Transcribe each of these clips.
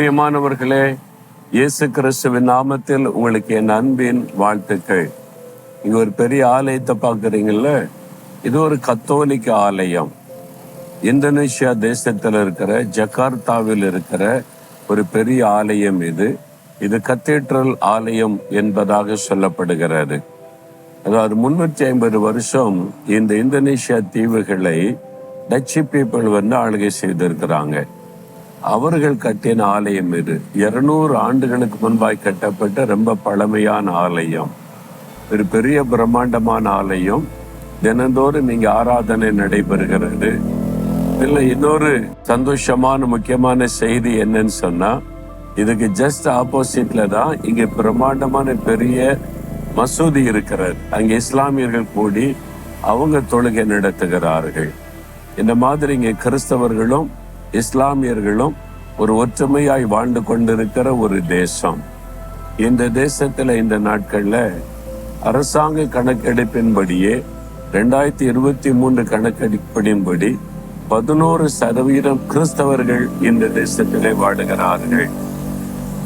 பிரியமானவர்களே இயேசு கிறிஸ்துவின் நாமத்தில் உங்களுக்கு என் அன்பின் வாழ்த்துக்கள். இங்க ஒரு பெரிய ஆலயத்தை பார்க்குறீங்கல்ல? இது ஒரு கத்தோலிக்க ஆலயம். இந்தோனேஷியா தேசத்தில் இருக்கிற ஜகார்த்தாவில் இருக்கிற ஒரு பெரிய ஆலயம் இது. இது கத்தீட்ரல் ஆலயம் என்பதாக சொல்லப்படுகிறது. அதாவது முன்னூற்றி ஐம்பது வருஷம் இந்த இந்தோனேஷியா தீவுகளை டச்சு பீப்புள் வந்து ஆளுகை செய்திருக்கிறாங்க. அவர்கள் கட்டின ஆலயம் இது. இருநூறு ஆண்டுகளுக்கு முன்பாய் கட்டப்பட்ட ரொம்ப பழமையான ஆலயம். ஒரு பெரிய பிரம்மாண்டமான ஆலயம். தினந்தோறும் இங்க ஆராதனை நடைபெறுகிறது. இதுல இன்னொரு சந்தோஷமான முக்கியமான செய்தி என்னன்னு சொன்னா இதுக்கு ஜஸ்ட் ஆப்போசிட்ல தான் இங்க பிரம்மாண்டமான பெரிய மசூதி இருக்கிறது. அங்க இஸ்லாமியர்கள் கூடி அவங்க தொழுகை நடத்துகிறார்கள். இந்த மாதிரி இங்க கிறிஸ்தவர்களும் இஸ்லாமியர்களும் ஒரு ஒற்றுமையாய் வாழ்ந்து கொண்டிருக்கிற ஒரு தேசம். இந்த தேசத்துல இந்த நாட்கள்ல அரசாங்க கணக்கெடுப்பின்படியே ரெண்டாயிரத்தி இருபத்தி மூன்று கணக்கெடுப்பின்படி பதினோரு சதவீதம் கிறிஸ்தவர்கள் இந்த தேசத்திலே வாடுகிறார்கள்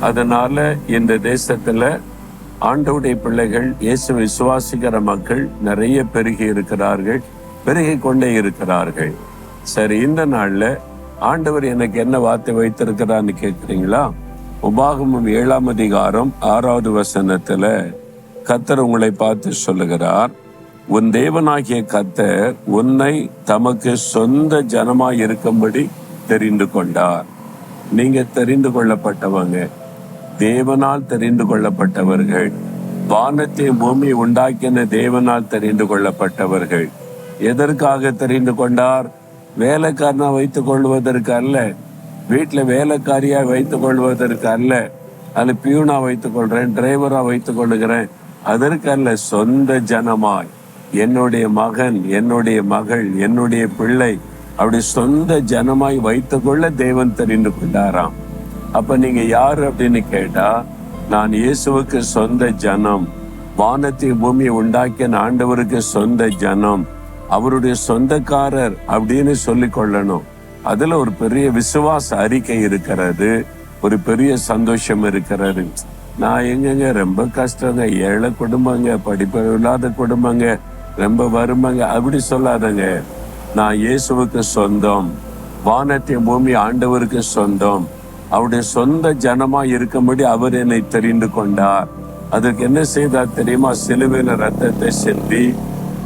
அதனால இந்த தேசத்துல ஆண்டவுடைய பிள்ளைகள் இயேசு விசுவாசிக்கிற மக்கள் நிறைய பெருகி இருக்கிறார்கள் பெருகி கொண்டே இருக்கிறார்கள். சரி இந்த நாள்ல ஆண்டவர் எனக்கு என்ன வார்த்தை வைத்திருக்கிறான்னு கேட்குறீங்களா உபாகமம் ஏழாம் அதிகாரம் ஆறாவது வசனத்துல கத்தர் உங்களை பார்த்து சொல்லுகிறார் உன் தேவனாகிய கத்தர் உன்னை தமக்கு சொந்த ஜனமாய் இருக்கும்படி தெரிந்து கொண்டார். நீங்க தெரிந்து கொள்ளப்பட்டவங்க. தேவனால் தெரிந்து கொள்ளப்பட்டவர்கள். வானத்தை பூமி உண்டாக்கின தேவனால் தெரிந்து கொள்ளப்பட்டவர்கள். எதற்காக தெரிந்து கொண்டார்? வேலைக்காரனா வைத்துக் கொள்வதற்கு அல்ல. வீட்டில் வேலைக்காரியா வைத்துக் கொள்வதற்கு அல்ல. அதில் பியூனா வைத்துக் கொள்றேன் டிரைவரா வைத்துக் கொள்ளுகிறேன். அதற்கு அல்ல சொந்த ஜனமாய். என்னுடைய மகன் என்னுடைய மகள் என்னுடைய பிள்ளை. அப்படி சொந்த ஜனமாய் வைத்துக் கொள்ள தேவன் தெரிந்து கொண்டாராம். அப்ப நீங்க யாரு அப்படின்னு கேட்டா நான் இயேசுவுக்கு சொந்த ஜனம். வானத்தை பூமியை உண்டாக்கிய ஆண்டவருக்கு சொந்த ஜனம். அவருடைய சொந்தக்காரர் அப்படின்னு சொல்லி கொள்ளணும் அதுல ஒரு பெரிய விசுவாச அறிக்கை இருக்கிறது. ஒரு பெரிய சந்தோஷம் இருக்கிறது. நான் எங்கங்க? ரொம்ப கஷ்டங்க. ஏழை குடும்பங்க படிப்பு இல்லாத குடும்பங்க ரொம்ப வருமங்க. அப்படி சொல்லாதங்க. நான் இயேசுவுக்கு சொந்தம். வானத்தின் பூமி ஆண்டவருக்கு சொந்தம். அவருடைய சொந்த ஜனமா இருக்கும்படி அவர் என்னை தெரிந்து கொண்டார். அதுக்கு என்ன செய்தார் தெரியுமா? சிலுவையில ரத்தத்தை செலுத்தி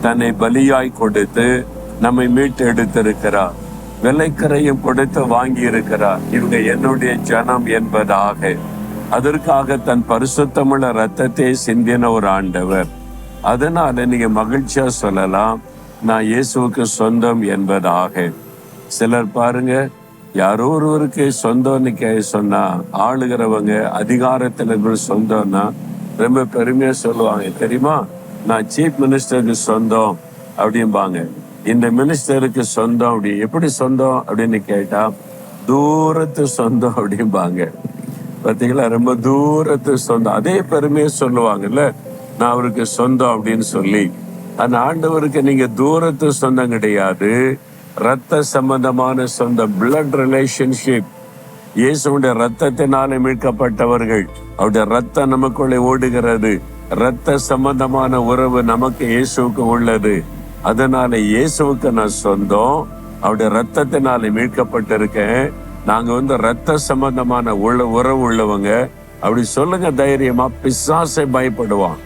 தன்னை பலியாய் கொடுத்து நம்மை மீட்டு எடுத்திருக்கிறார். விலைக்கரையும் கொடுத்து வாங்கி இருக்கிறார் இவங்க என்னுடைய ஜனம் என்பதாக. அதற்காக தன் பரிசுத்தமுள்ள ரத்தத்தை சிந்தின ஒரு ஆண்டவர். அதனால நீங்க மகிழ்ச்சியா சொல்லலாம். நான் இயேசுவுக்கு சொந்தம் என்பதாக. சிலர் பாருங்க யாரோ ஒருவருக்கு சொந்தம்னு கே சொன்னா ஆளுகிறவங்க அதிகாரத்தில் சொந்தம்னா ரொம்ப பெருமையா சொல்லுவாங்க. தெரியுமா? நான் சீஃப் மினிஸ்டருக்கு சொந்தம் அப்படிம்பாங்க இந்த மினிஸ்டருக்கு சொந்தம் அப்படி எப்படி சொந்தம் அப்படின்னு கேட்டா தூரத்து சொந்தம் அப்படிம்பாங்க பார்த்தீங்களா ரொம்ப தூரத்து சொந்தம். அதே பெருமையை சொல்லுவாங்கல்ல நான் அவருக்கு சொந்தம் அப்படின்னு சொல்லி. அந்த ஆண்டவருக்கு நீங்க தூரத்து சொந்தம் கிடையாது. ரத்த சம்பந்தமான சொந்தம் பிளட் ரிலேஷன்ஷிப் இயேசுடைய ரத்தத்தினாலே மீட்கப்பட்டவர்கள். அவருடைய ரத்தம் நமக்குள்ளே ஓடுகிறது. ரத்த சம்பந்தமான உறவு நமக்கு இயேசுக்கு உள்ளது. அதனால இயேசுவுக்கு நான் சொந்தம். அவருடைய ரத்தத்தினால மீட்கப்பட்டிருக்கேன். நாங்க வந்து ரத்த சம்பந்தமான உள்ள உறவு உள்ளவங்க. அப்படி சொல்லுங்க தைரியமா பிசாசை பயப்படுவான்.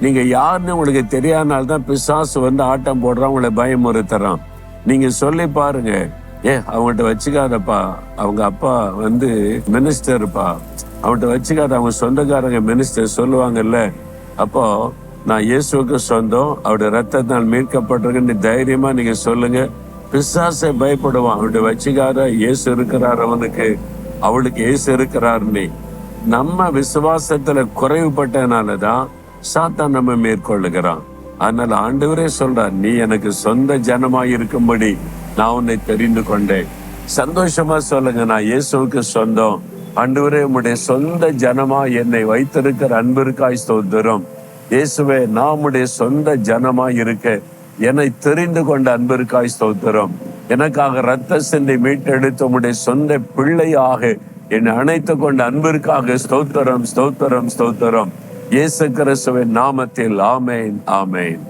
நீங்க யாருன்னு உங்களுக்கு தெரியாதனால தான் பிசாசு வந்து ஆட்டம் போடுறான் உங்களை பயமுறுத்துறான். நீங்க சொல்லி பாருங்க. ஏ அவங்கள்ட்ட வச்சுக்காதப்பா. அவங்க அப்பா வந்து மினிஸ்டர்ப்பா அவன்கிட்ட வச்சுக்காத அவங்க சொந்தக்காரங்க மினிஸ்டர் சொல்லுவாங்கல்ல. அப்போ நான் இயேசுவுக்கு சொந்தம் அவருடைய ரத்தத்தினால் மீட்கப்பட்டிருக்குன்னு தைரியமா நீங்க சொல்லுங்க. பிசாசை பயப்படுவான். அவன்கிட்ட வச்சுக்காத இயேசு இருக்கிறார் அவனுக்கு. அவளுக்கு இயேசு இருக்கிறாருன்னு நீ. நம்ம விசுவாசத்துல குறைவுபட்டனாலதான் சாத்தான் நம்ம மேற்கொள்ளுகிறான். அதனால ஆண்டவரே சொல்றார் நீ எனக்கு சொந்த ஜனமாய் இருக்கும்படி நான் உன்னை தெரிந்து கொண்டேன். சந்தோஷமா சொல்லுங்க நான் இயேசுவுக்கு சொந்தம். அன்றுவரே உம்முடைய சொந்த ஜனமா என்னை வைத்திருக்கிற அன்பிற்காய் ஸ்தோத்திரம். இயேசுவே நாமுடைய சொந்த ஜனமா இருக்க என்னை தெரிந்து கொண்ட அன்பிற்காய் ஸ்தோத்திரம். எனக்காக ரத்த சிந்தை மீட்டெடுத்து உம்முடைய சொந்த பிள்ளையாக என்னை அணைத்து கொண்ட அன்பிற்காக ஸ்தோத்திரம் ஸ்தோத்திரம் ஸ்தோத்திரம். இயேசு கிறிஸ்துவின் நாமத்தில் ஆமேன் ஆமேன்.